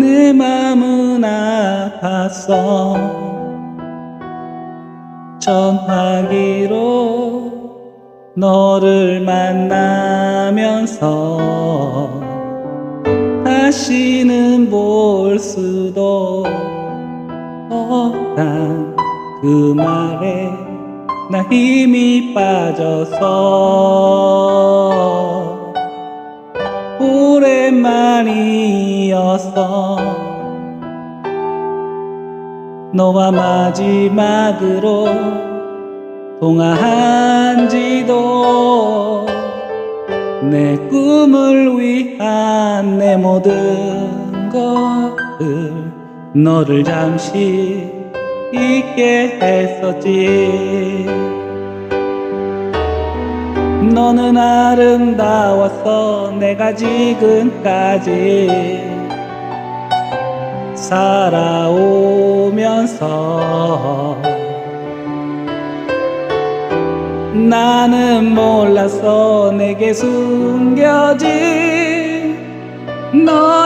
내 맘은 아팠어 전화기로 너를 만나면서 다시는 볼 수도 없단 그 말에 나 힘이 빠져서 오랜만이었어 너와 마지막으로 통화한 지도 내 꿈을 위한 내 모든 것을 너를 잠시 잊게 했었지 너는 아름다웠어. 내가 지금까지 살아오면서 나는 몰랐어. 내게 숨겨진 너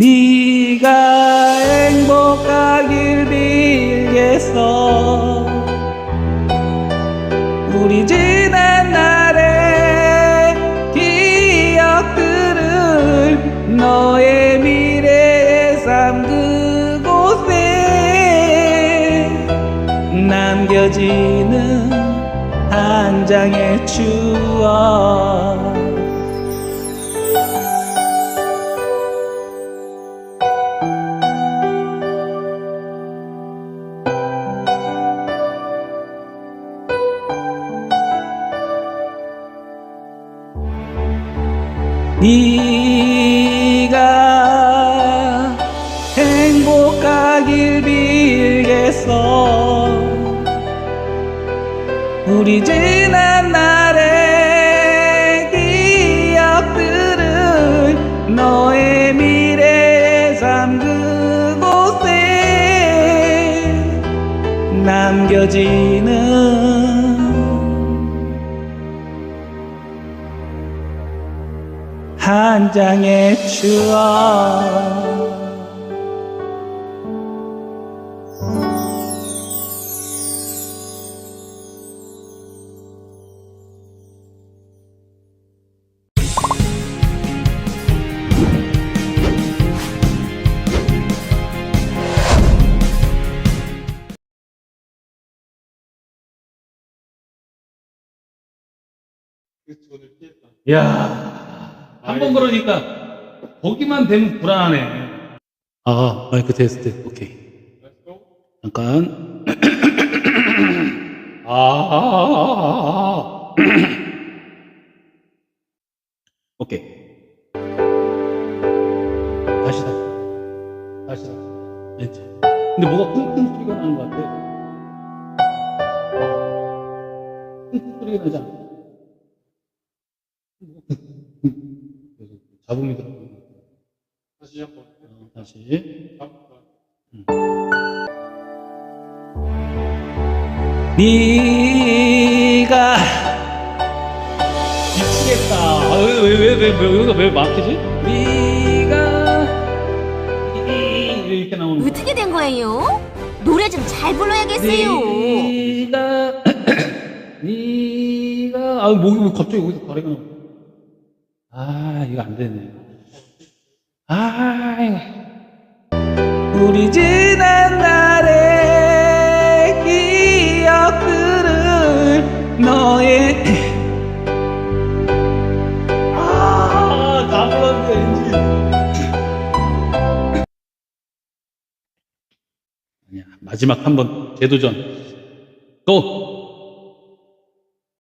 네가 행복하길 빌겠어. 우리 지난 날의 기억들을 너의 미래의 삶 그곳에 남겨지는 한 장의 추억 네가 행복하길 빌겠어. 우리 지난 날의 기억들을 너의 미래의 삶 그곳에 남겨지는 한 장의 추억 야, 한 번 그러니까 거기만 되면 불안하네. 아, 마이크 테스트. 오케이. 잠깐. 아. 오케이. 다시 다시. 다시 다시. 근데 뭐가 쿵쿵 소리가 나는 것 같아. 쿵쿵 소리가 나지 않아? 잡음이 들어가. 다시 시작해. 어, 다시. 네가 미치겠다. 왜왜왜왜 왜, 왜, 막히지? 네가 이- 이렇게 나오는. 어떻게 된 거예요? 노래 좀 잘 불러야겠어요. 네가 네가 아 목이 왜 갑자기 여기서 가래가 나와? 아 이거 안 되네. 아 이거. 우리 지난 날의 기억들을 너의 아 다 불렀네 왠지. 마지막 한 번 재도전. 고!